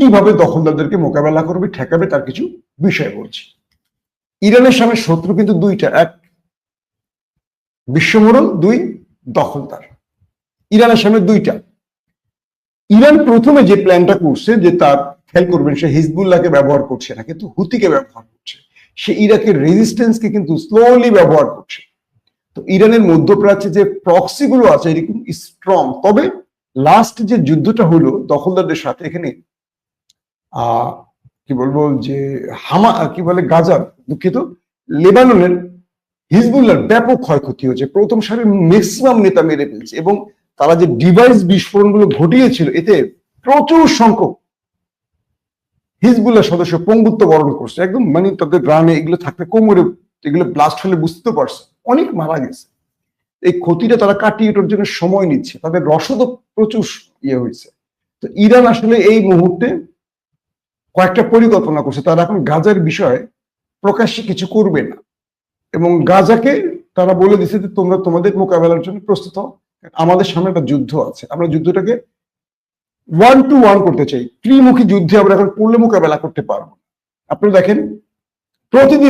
কীভাবে দখলদারদেরকে মোকাবেলা করবে, ঠেকাবে তার কিছু বিষয় বলছি। ইরানের সামনে শত্রু কিন্তু দুইটা, এক বিশ্বমরণ দুই দখলদার। ইরানের সামনে দুইটা। ইরান প্রথমে যে প্ল্যানটা করছে যে তার খেয়াল করবেন, সে হিজবুল্লাহকে ব্যবহার করছে না, কিন্তু হুতিকে ব্যবহার করছে। সে ইরাকের রেজিস্ট্যান্সকে কিন্তু স্লোলি ব্যবহার করছে। তো ইরানের মধ্যপ্রাচ্যে যে প্রক্সি গুলো আছে, এরকম স্ট্রং তবে লাস্ট যে যুদ্ধটা হলো, দখলদারদের সাথে এখানে কি বলব যে হামা, কি বলে গাজার দুঃখিত, লেবাননের হিজবুল্লাহর ব্যাপক ক্ষয়ক্ষতি হয়েছে। প্রথম সারির ম্যাক্সিমাম নেতা মেরে ফেলছে এবং তারা যে ডিভাইস বিস্ফোরণগুলো ঘটিয়েছিল, এতে প্রচুর সংখ্যক হিজবুল্লাহ সদস্য পঙ্গুত্ব বরণ করছে। একদম মানে তাদের গ্রামে এগুলো থাকতে কোমরে, এগুলো ব্লাস্ট হলে বুঝতে পারছে। অনেক মারা গেছে। এই ক্ষতিটা তারা কাটিয়ে ওঠার জন্য সময় নিচ্ছে। তাদের রসদও প্রচুর ইয়ে হয়েছে। তো ইরান আসলে এই মুহূর্তে কয়েকটা পরিকল্পনা করছে। তারা এখন গাজার বিষয়ে প্রকাশ্যে কিছু করবে না। এবং গাজাকে তারা বলে দিচ্ছে যে, তোমরা তোমাদের মোকাবেলার জন্য প্রস্তুত হও। আমাদের সামনে একটা যুদ্ধ আছে। আমরা যুদ্ধটাকে ওয়ান টু ওয়ান করতে চাই। ত্রিমুখী যুদ্ধে আমরা এখন পড়লে মোকাবেলা করতে পারব আপনি দেখেন, প্রতিদিন